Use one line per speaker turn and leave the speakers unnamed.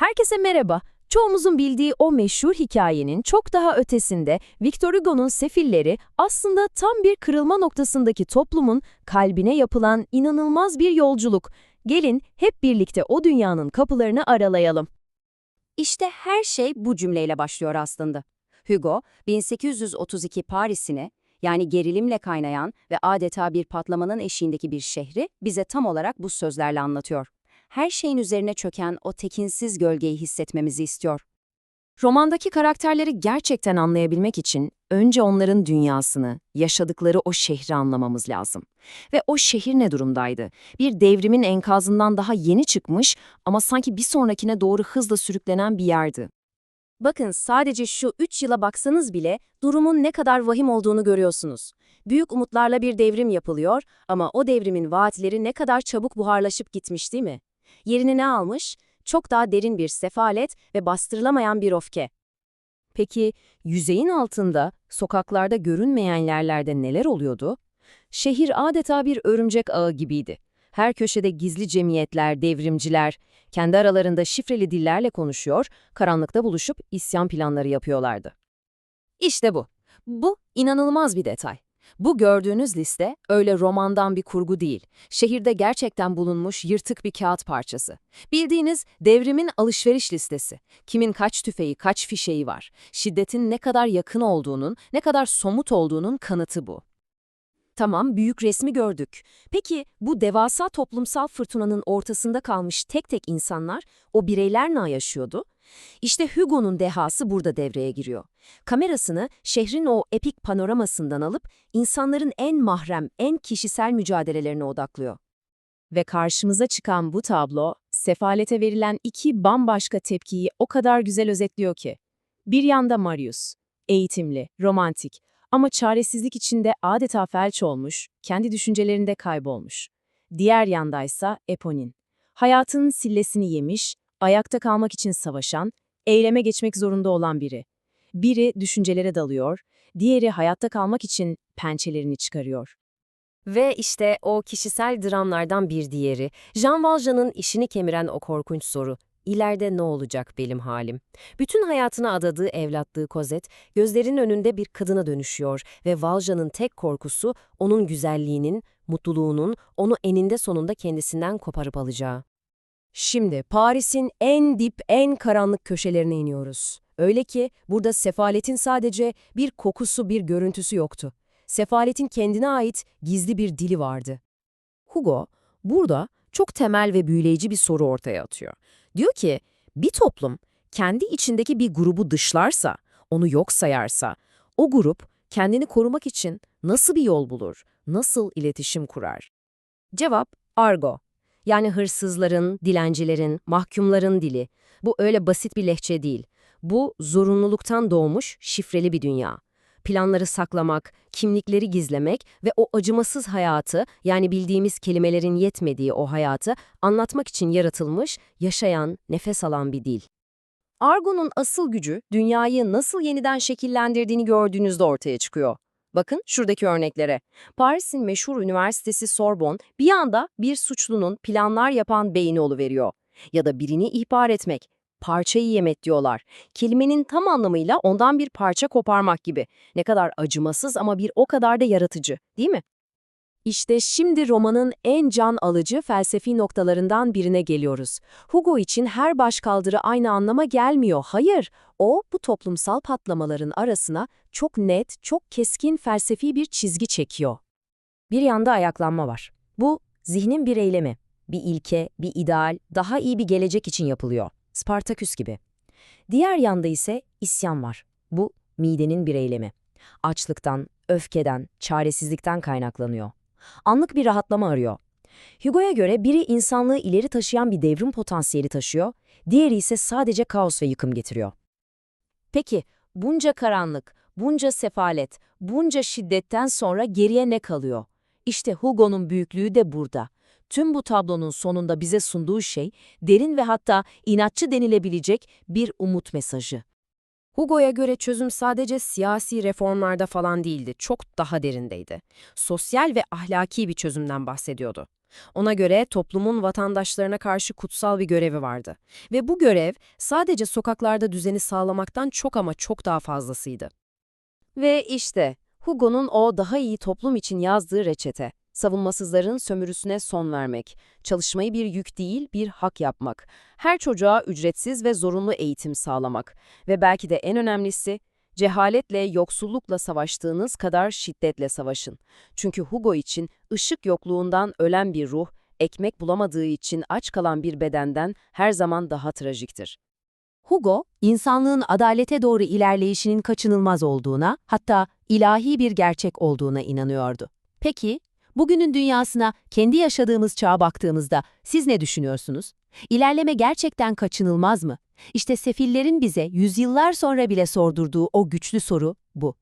Herkese merhaba. Çoğumuzun bildiği o meşhur hikayenin çok daha ötesinde Victor Hugo'nun Sefilleri aslında tam bir kırılma noktasındaki toplumun kalbine yapılan inanılmaz bir yolculuk. Gelin hep birlikte o dünyanın kapılarını aralayalım.
İşte her şey bu cümleyle başlıyor aslında. Hugo, 1832 Paris'ine, yani gerilimle kaynayan ve adeta bir patlamanın eşiğindeki bir şehri bize tam olarak bu sözlerle anlatıyor. Her şeyin üzerine çöken o tekinsiz gölgeyi hissetmemizi istiyor.
Romandaki karakterleri gerçekten anlayabilmek için önce onların dünyasını, yaşadıkları o şehri anlamamız lazım. Ve o şehir ne durumdaydı? Bir devrimin enkazından daha yeni çıkmış ama sanki bir sonrakine doğru hızla sürüklenen bir yerdi.
Bakın sadece şu 3 yıla baksanız bile durumun ne kadar vahim olduğunu görüyorsunuz. Büyük umutlarla bir devrim yapılıyor ama o devrimin vaatleri ne kadar çabuk buharlaşıp gitmiş değil mi? Yerini ne almış? Çok daha derin bir sefalet ve bastırılamayan bir öfke.
Peki yüzeyin altında, sokaklarda görünmeyen yerlerde neler oluyordu? Şehir adeta bir örümcek ağı gibiydi. Her köşede gizli cemiyetler, devrimciler, kendi aralarında şifreli dillerle konuşuyor, karanlıkta buluşup isyan planları yapıyorlardı. İşte bu. Bu inanılmaz bir detay. Bu gördüğünüz liste öyle romandan bir kurgu değil. Şehirde gerçekten bulunmuş yırtık bir kağıt parçası. Bildiğiniz devrimin alışveriş listesi. Kimin kaç tüfeği, kaç fişeği var. Şiddetin ne kadar yakın olduğunun, ne kadar somut olduğunun kanıtı bu. Tamam, büyük resmi gördük. Peki bu devasa toplumsal fırtınanın ortasında kalmış tek tek insanlar, o bireyler ne yaşıyordu? İşte Hugo'nun dehası burada devreye giriyor. Kamerasını şehrin o epik panoramasından alıp insanların en mahrem, en kişisel mücadelelerine odaklıyor. Ve karşımıza çıkan bu tablo, sefalete verilen iki bambaşka tepkiyi o kadar güzel özetliyor ki. Bir yanda Marius, eğitimli, romantik ama çaresizlik içinde adeta felç olmuş, kendi düşüncelerinde kaybolmuş. Diğer yandaysa Eponin. Hayatının sillesini yemiş, ayakta kalmak için savaşan, eyleme geçmek zorunda olan biri. Biri düşüncelere dalıyor, diğeri hayatta kalmak için pençelerini çıkarıyor. Ve işte o kişisel dramlardan bir diğeri, Jean Valjean'ın işini kemiren o korkunç soru. İleride ne olacak benim halim? Bütün hayatını adadığı evlatlığı Cosette, gözlerinin önünde bir kadına dönüşüyor ve Valjean'ın tek korkusu onun güzelliğinin, mutluluğunun onu eninde sonunda kendisinden koparıp alacağı. Şimdi Paris'in en dip, en karanlık köşelerine iniyoruz. Öyle ki burada sefaletin sadece bir kokusu, bir görüntüsü yoktu. Sefaletin kendine ait gizli bir dili vardı. Hugo, burada çok temel ve büyüleyici bir soru ortaya atıyor. Diyor ki, bir toplum kendi içindeki bir grubu dışlarsa, onu yok sayarsa, o grup kendini korumak için nasıl bir yol bulur, nasıl iletişim kurar? Cevap, argo. Yani hırsızların, dilencilerin, mahkumların dili. Bu öyle basit bir lehçe değil. Bu zorunluluktan doğmuş şifreli bir dünya. Planları saklamak, kimlikleri gizlemek ve o acımasız hayatı yani bildiğimiz kelimelerin yetmediği o hayatı anlatmak için yaratılmış, yaşayan, nefes alan bir dil. Argo'nun asıl gücü dünyayı nasıl yeniden şekillendirdiğini gördüğünüzde ortaya çıkıyor. Bakın şuradaki örneklere. Paris'in meşhur üniversitesi Sorbonne bir anda bir suçlunun planlar yapan beyni veriyor. Ya da birini ihbar etmek, parçayı yemek diyorlar. Kelimenin tam anlamıyla ondan bir parça koparmak gibi. Ne kadar acımasız ama bir o kadar da yaratıcı, değil mi? İşte şimdi romanın en can alıcı felsefi noktalarından birine geliyoruz. Hugo için her başkaldırı aynı anlama gelmiyor. Hayır, o bu toplumsal patlamaların arasına çok net, çok keskin felsefi bir çizgi çekiyor. Bir yanda ayaklanma var. Bu zihnin bir eylemi, bir ilke, bir ideal, daha iyi bir gelecek için yapılıyor. Spartaküs gibi. Diğer yanda ise isyan var. Bu midenin bir eylemi. Açlıktan, öfkeden, çaresizlikten kaynaklanıyor. Anlık bir rahatlama arıyor. Hugo'ya göre biri insanlığı ileri taşıyan bir devrim potansiyeli taşıyor, diğeri ise sadece kaos ve yıkım getiriyor. Peki, bunca karanlık, bunca sefalet, bunca şiddetten sonra geriye ne kalıyor? İşte Hugo'nun büyüklüğü de burada. Tüm bu tablonun sonunda bize sunduğu şey, derin ve hatta inatçı denilebilecek bir umut mesajı. Hugo'ya göre çözüm sadece siyasi reformlarda falan değildi, çok daha derindeydi. Sosyal ve ahlaki bir çözümden bahsediyordu. Ona göre toplumun vatandaşlarına karşı kutsal bir görevi vardı. Ve bu görev sadece sokaklarda düzeni sağlamaktan çok ama çok daha fazlasıydı. Ve işte Hugo'nun o daha iyi toplum için yazdığı reçete. Savunmasızların sömürüsüne son vermek. Çalışmayı bir yük değil, bir hak yapmak. Her çocuğa ücretsiz ve zorunlu eğitim sağlamak. Ve belki de en önemlisi, cehaletle, yoksullukla savaştığınız kadar şiddetle savaşın. Çünkü Hugo için ışık yokluğundan ölen bir ruh, ekmek bulamadığı için aç kalan bir bedenden her zaman daha trajiktir.
Hugo, insanlığın adalete doğru ilerleyişinin kaçınılmaz olduğuna, hatta ilahi bir gerçek olduğuna inanıyordu. Peki, bugünün dünyasına, kendi yaşadığımız çağa baktığımızda siz ne düşünüyorsunuz? İlerleme gerçekten kaçınılmaz mı? İşte sefillerin bize yüzyıllar sonra bile sordurduğu o güçlü soru bu.